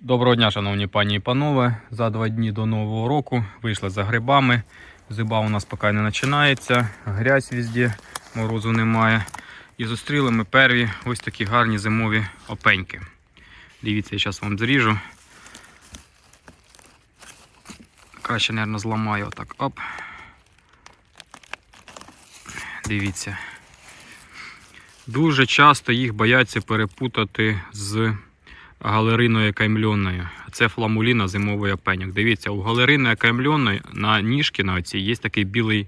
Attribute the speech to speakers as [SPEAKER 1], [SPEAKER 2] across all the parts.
[SPEAKER 1] Доброго дня, шановні пані і панове. За два дні до Нового року вийшли за грибами. Зиба у нас поки не починається, грязь везде, морозу немає. І зустріли ми перві ось такі гарні зимові опеньки. Дивіться, я зараз вам зріжу. Краще, мабуть, зламаю отак. Оп. Дивіться. Дуже часто їх бояться перепутати з галериною каймльонною. Це фламуліна зимовий опеньок. Дивіться, у галерини каймльоної на ніжки на оцій є такий білий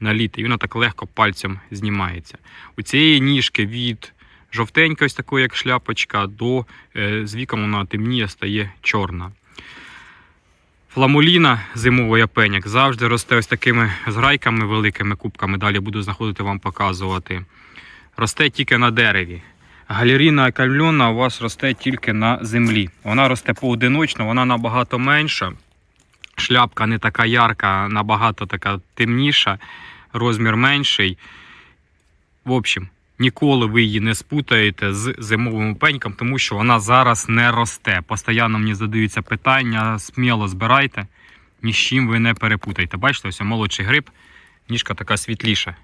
[SPEAKER 1] наліт, і вона так легко пальцем знімається. У цієї ніжки від жовтенької, ось такої, як шляпочка, до е, з віком вона темніє, стає чорна. Фламуліна зимовий опеньок завжди росте ось такими зграйками великими кубками. Далі буду знаходити вам показувати. Росте тільки на дереві. Галеріна кальмльона у вас росте тільки на землі. Вона росте поодиночно, вона набагато менша. Шляпка не така ярка, набагато така темніша, розмір менший. В общем, ніколи ви її не спутаєте з зимовим пеньком, тому що вона зараз не росте. Постоянно мені задаються питання, сміло збирайте, ні з чим ви не перепутайте. Бачите, ось молодший гриб, ніжка така світліша,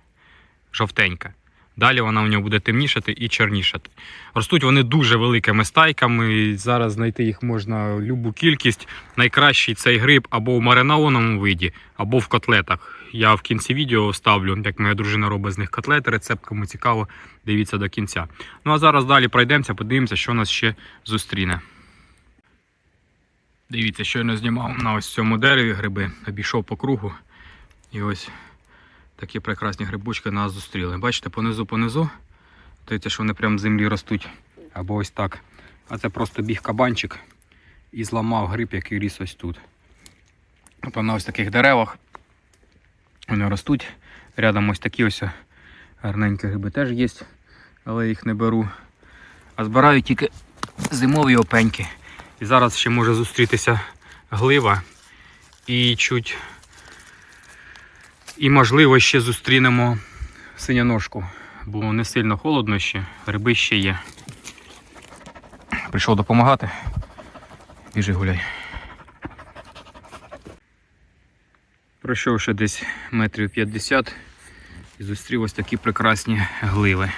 [SPEAKER 1] жовтенька. Далі вона у нього буде темнішати і чорнішати. Ростуть вони дуже великими стайками. і Зараз знайти їх можна любу кількість. Найкращий цей гриб або в маринованому виді, або в котлетах. Я в кінці відео ставлю, як моя дружина робить з них котлети. Рецепт, кому цікаво, дивіться до кінця. Ну а зараз далі пройдемося, подивимося, що нас ще зустріне. Дивіться, щойно знімав на ось цьому дереві гриби, обійшов по кругу. І ось Такі прекрасні грибочки нас зустріли. Бачите, понизу понизу. Дивіться, що вони прямо з землі ростуть. Або ось так. А це просто біг кабанчик і зламав гриб, який ріс ось тут. От на ось таких деревах вони ростуть. Рядом ось такі ось гарненькі гриби теж є, але їх не беру. А збираю тільки зимові опеньки. І зараз ще може зустрітися глива і чуть і, можливо, ще зустрінемо синяножку, бо не сильно холодно ще, гриби ще є. Прийшов допомагати. Біжи гуляй. Пройшов ще десь метрів 50 і зустрів ось такі прекрасні гливи.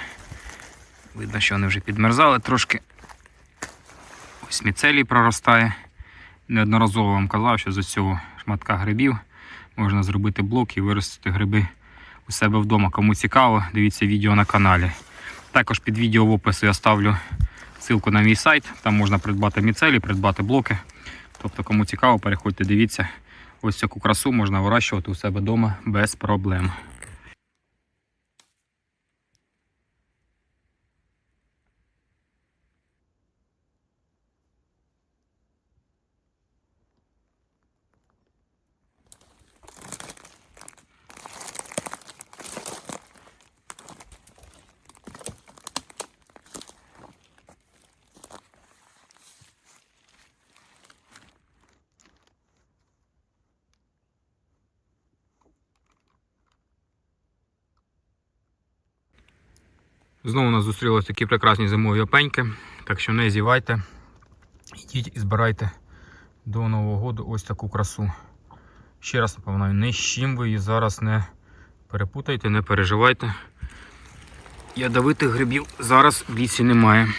[SPEAKER 1] Видно, що вони вже підмерзали трошки. Ось міцелій проростає. Неодноразово вам казав, що з цього шматка грибів можна зробити блок і виростити гриби у себе вдома. Кому цікаво, дивіться відео на каналі. Також під відео в описі я ставлю ссылку на мій сайт. Там можна придбати міцелі, придбати блоки. Тобто, кому цікаво, переходьте, дивіться. Ось таку красу можна вирощувати у себе вдома без проблем. Знову у нас зустрілися такі прекрасні зимові опеньки. Так що не зівайте. Йдіть і збирайте до Нового року ось таку красу. Ще раз напевно, ні з чим ви її зараз не перепутайте, не переживайте. Ядовитих грибів зараз в лісі немає.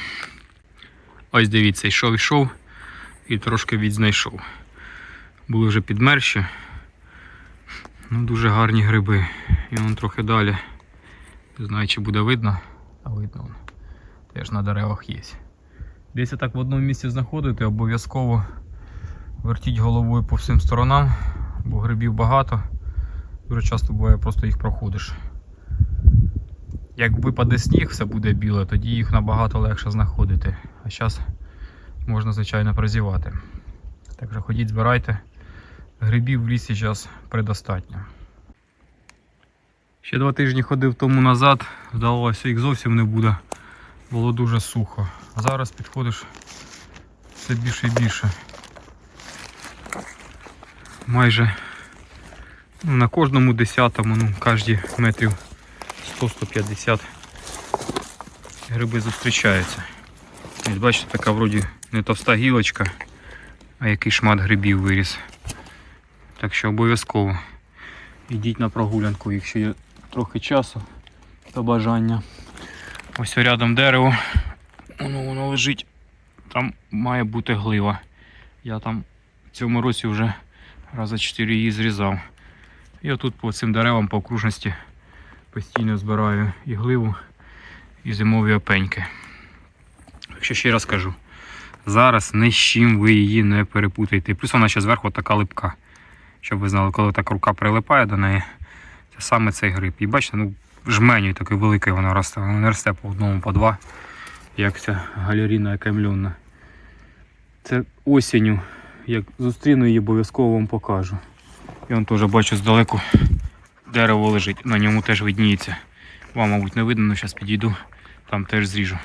[SPEAKER 1] Ось дивіться, йшов, йшов і трошки відзнайшов. Були вже підмерші. Ну, дуже гарні гриби. І вон трохи далі. Не знаю, чи буде видно. А видно. Теж на деревах є. Десь так в одному місці знаходите, обов'язково вертіть головою по всім сторонам, бо грибів багато. Дуже часто буває, просто їх проходиш. Як випаде сніг, все буде біле, тоді їх набагато легше знаходити. А зараз можна, звичайно, прозівати. Так що ходіть, збирайте. Грибів в лісі зараз предостатньо. Ще два тижні ходив тому назад, здавалося, їх зовсім не буде. Було дуже сухо. Зараз підходиш все більше і більше. Майже ну, на кожному десятому, ну, кожні метрів 100-150 гриби зустрічаються. Ось бачите, така вроді не товста гілочка, а який шмат грибів виріс. Так що обов'язково йдіть на прогулянку, якщо трохи часу та бажання. Ось рядом дерево. Воно воно лежить. Там має бути глива. Я там в цьому році вже раза 4 її зрізав. І отут по цим деревам по окружності постійно збираю і гливу, і зимові опеньки. Якщо ще раз кажу, зараз ні з чим ви її не перепутаєте. Плюс вона ще зверху така липка. Щоб ви знали, коли так рука прилипає до неї, саме цей гриб. І бачите, ну жменю такий великий вона росте. Вона не росте по одному, по два, як ця галеріна камльонна. Це осінню. Як зустріну її, обов'язково вам покажу. Я вон теж бачу здалеку дерево лежить, на ньому теж видніється. Вам, мабуть, не видно, але зараз підійду, там теж зріжу.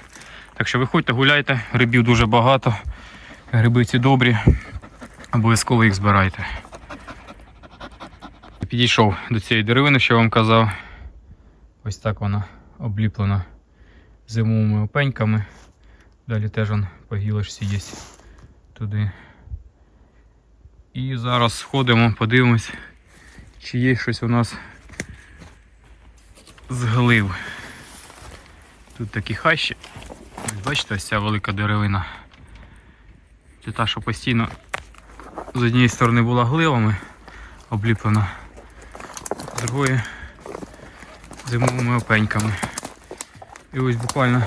[SPEAKER 1] Так що виходьте, гуляйте, грибів дуже багато. Гриби ці добрі. Обов'язково їх збирайте. Підійшов до цієї деревини, що я вам казав. Ось так вона обліплена зимовими опеньками. Далі теж он по гілочці є туди. І зараз сходимо, подивимось, чи є щось у нас з глив. Тут такі хащі. Ось Бачите, ось ця велика деревина. Це та, що постійно з однієї сторони була гливами обліплена, другої зимовими опеньками. І ось буквально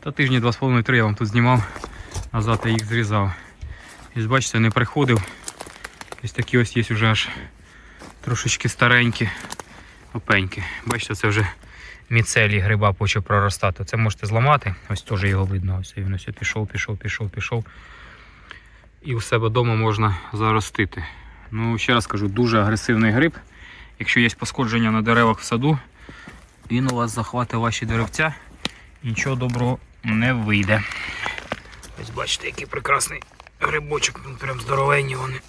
[SPEAKER 1] та тижні два з половиною три я вам тут знімав, назад я їх зрізав. І бачите, не приходив. Ось такі ось є вже аж трошечки старенькі опеньки. Бачите, це вже міцелій гриба почав проростати. Це можете зламати, ось теж його видно. Ось він ось пішов, пішов, пішов, пішов. І у себе вдома можна заростити. Ну, ще раз кажу, дуже агресивний гриб. Якщо є пошкодження на деревах в саду, він у вас захватить ваші деревця нічого доброго не вийде. Ось бачите, який прекрасний грибочок, він прям здоровенні вони.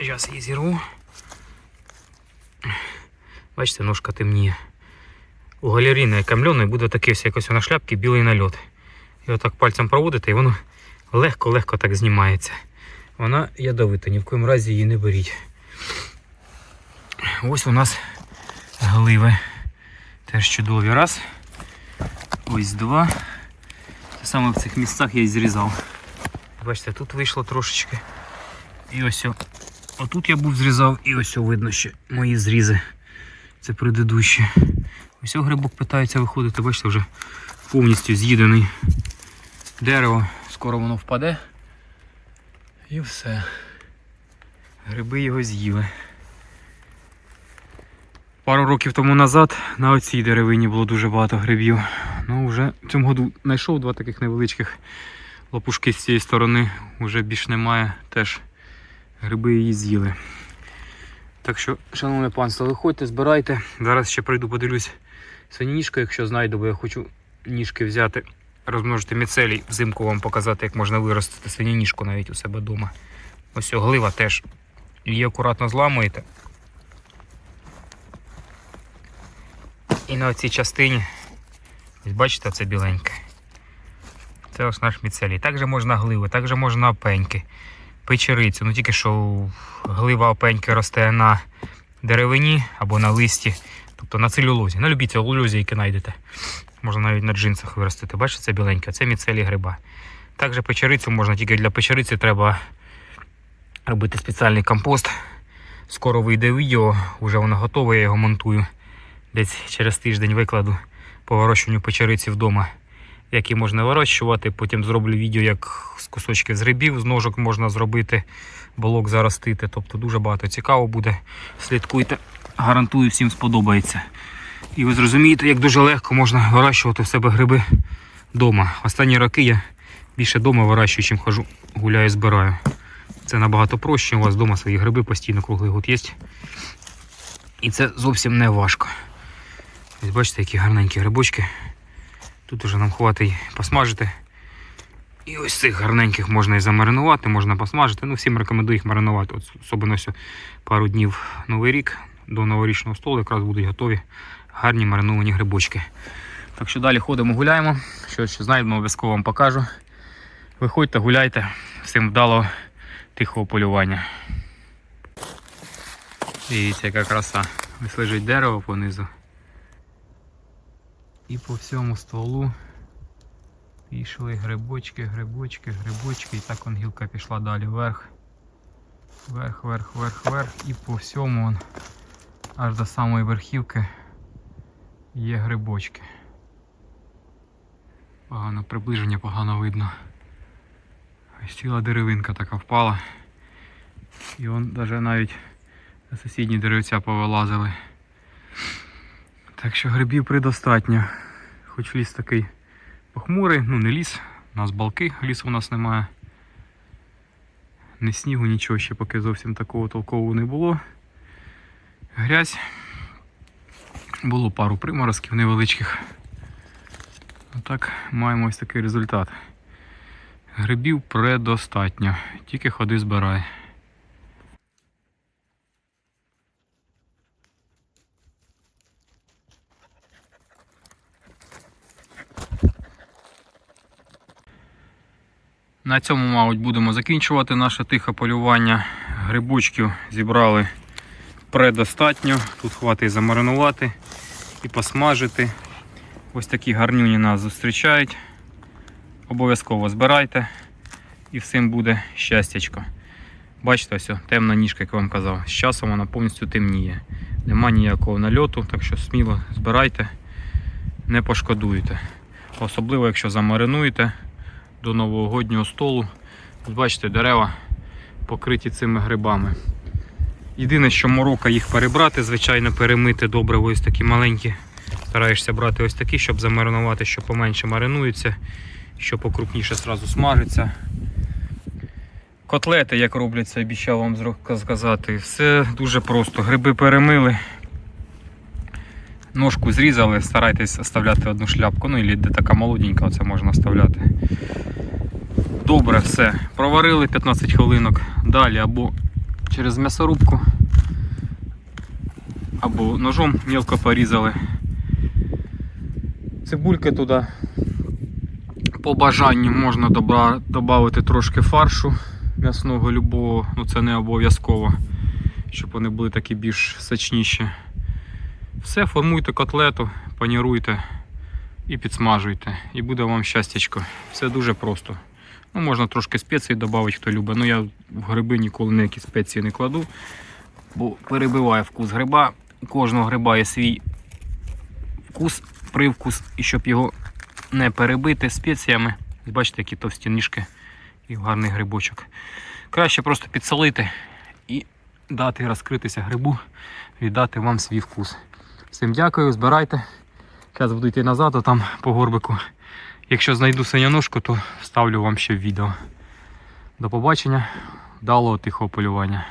[SPEAKER 1] Зараз її зірву. Бачите, ножка темніє. У галеріни камльоної буде такий ось якось на шляпці білий нальот. І отак пальцем проводите, і воно легко-легко так знімається. Вона ядовита, ні в коєму разі її не беріть. Ось у нас гливи. Теж чудові. Раз. Ось два. Те саме в цих місцях я і зрізав. Бачите, тут вийшло трошечки. І ось о- отут я був зрізав, і ось о видно ще мої зрізи. Це предыдущі. Ось о грибок питається виходити, бачите, вже повністю з'їдений дерево. Скоро воно впаде. І все. Гриби його з'їли. Пару років тому назад на оцій деревині було дуже багато грибів. Ну, вже в цьому году знайшов два таких невеличких лопушки з цієї сторони. Вже більш немає. Теж гриби її з'їли. Так що, шановне панство, виходьте, збирайте. Зараз ще прийду, подивлюсь санініжка, якщо знайду, бо я хочу ніжки взяти, розмножити міцелій, взимку вам показати, як можна виростити свинініжку навіть у себе вдома. Ось глива теж. Її акуратно зламуєте. І на цій частині, ось бачите, це біленьке. Це ось наш міцелій. Також можна гливи, також можна опеньки, печерицю. Ну тільки що глива опеньки росте на деревині або на листі, тобто на целюлозі. На любій целюлозі, які знайдете. Можна навіть на джинсах виростити. Бачите, це біленьке, це міцелій гриба. Також печерицю можна, тільки для печериці треба робити спеціальний компост. Скоро вийде відео, вже воно готове, я його монтую. Десь через тиждень викладу по вирощуванню печериці вдома. Як її можна вирощувати. Потім зроблю відео, як з кусочків з грибів, з ножок можна зробити, болок заростити. Тобто дуже багато цікаво буде. Слідкуйте, гарантую, всім сподобається. І ви зрозумієте, як дуже легко можна вирощувати в себе гриби вдома. Останні роки я більше вдома вирощую, чим хожу, гуляю, збираю. Це набагато проще. У вас вдома свої гриби постійно круглий год є. І це зовсім не важко. Ось бачите, які гарненькі грибочки. Тут уже нам хватить посмажити. І ось цих гарненьких можна і замаринувати, можна посмажити. Ну, всім рекомендую їх маринувати. От, особливо пару днів Новий рік до новорічного столу якраз будуть готові гарні мариновані грибочки. Так що далі ходимо, гуляємо. Що ще знайдемо, обов'язково вам покажу. Виходьте, гуляйте. Всім вдалого тихого полювання. Дивіться, яка краса. Ось лежить дерево понизу. І по всьому стволу пішли грибочки, грибочки, грибочки. І так он гілка пішла далі вверх. Вверх, вверх, вверх, вверх. І по всьому он, аж до самої верхівки є грибочки. Погано приближення, погано видно. Ось ціла деревинка така впала. І он даже навіть на сусідні деревця повилазили. Так що грибів предостатньо. Хоч ліс такий похмурий, ну не ліс, у нас балки, лісу у нас немає. Ні снігу, нічого ще поки зовсім такого толкового не було. Грязь. Було пару приморозків невеличких. Отак маємо ось такий результат. Грибів предостатньо. Тільки ходи збирай. На цьому, мабуть, будемо закінчувати наше тихе полювання. Грибочків зібрали предостатньо. Тут хватить замаринувати і посмажити. Ось такі гарнюні нас зустрічають. Обов'язково збирайте і всім буде щастячко. Бачите, ось темна ніжка, як я вам казав. З часом вона повністю темніє. Нема ніякого нальоту, так що сміло збирайте, не пошкодуєте. Особливо, якщо замаринуєте до новогоднього столу. Бачите, дерева покриті цими грибами. Єдине, що морока їх перебрати, звичайно, перемити добре, ось такі маленькі. Стараєшся брати ось такі, щоб замаринувати, що поменше маринуються, що покрупніше зразу смажиться. Котлети, як робляться, обіцяв вам сказати. Все дуже просто. Гриби перемили. Ножку зрізали, старайтесь оставляти одну шляпку, ну і де така молоденька, оце можна оставляти. Добре, все. Проварили 15 хвилинок. Далі або через м'ясорубку, або ножом мілко порізали. Цибульки туди. По бажанню можна додати трошки фаршу м'ясного любого, ну це не обов'язково, щоб вони були такі більш сочніші. Все, формуйте котлету, паніруйте і підсмажуйте. І буде вам щастячко. Все дуже просто. Ну, можна трошки спецій додати, хто любить. Ну я в гриби ніколи ніякі спеції не кладу, бо перебиває вкус гриба. У кожного гриба є свій вкус, привкус, і щоб його не перебити спеціями. Бачите, які товсті ніжки і гарний грибочок. Краще просто підсолити і дати розкритися грибу, віддати вам свій вкус. Всім дякую, збирайте. Зараз буду йти назад, а там по горбику. Якщо знайду синяножку, то вставлю вам ще відео. До побачення, вдалого тихого полювання.